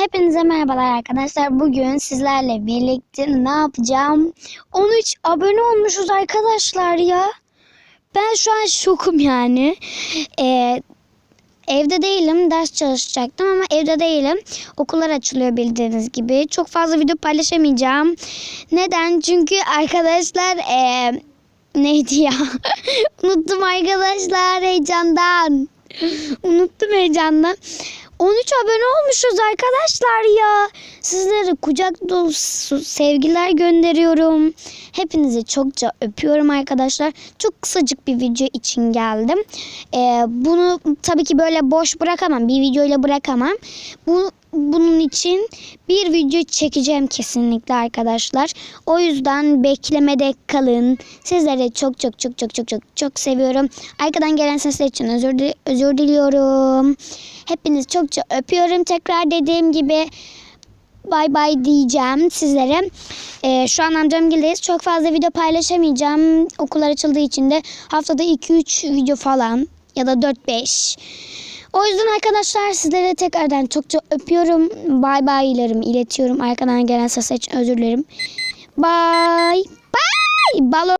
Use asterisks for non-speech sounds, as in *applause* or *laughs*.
Hepinize merhabalar arkadaşlar. Bugün sizlerle birlikte ne yapacağım? 13 abone olmuşuz arkadaşlar ya. Ben şu an şokum yani. Ee, evde değilim. Ders çalışacaktım ama evde değilim. Okullar açılıyor bildiğiniz gibi. Çok fazla video paylaşamayacağım. Neden? Çünkü arkadaşlar ee, neydi ya? *laughs* Unuttum arkadaşlar heyecandan. Unuttum heyecandan. 13 abone olmuşuz arkadaşlar ya. Sizlere kucak dolusu sevgiler gönderiyorum. Hepinizi çokça öpüyorum arkadaşlar. Çok kısacık bir video için geldim. Ee, bunu tabii ki böyle boş bırakamam. Bir videoyla bırakamam. Bu, bunun için bir video çekeceğim kesinlikle arkadaşlar. O yüzden beklemede kalın. Sizleri çok çok çok çok çok çok çok seviyorum. Arkadan gelen sesler için özür, di- özür diliyorum. Hepinizi çokça öpüyorum. Tekrar dediğim gibi bay bay diyeceğim sizlere. Ee, şu an amcamgildeyiz. Çok fazla video paylaşamayacağım. Okullar açıldığı için de haftada 2-3 video falan ya da 4-5. O yüzden arkadaşlar sizlere tekrardan çok çok öpüyorum. Bay baylarımı iletiyorum. Arkadan gelen sesler için özür dilerim. Balon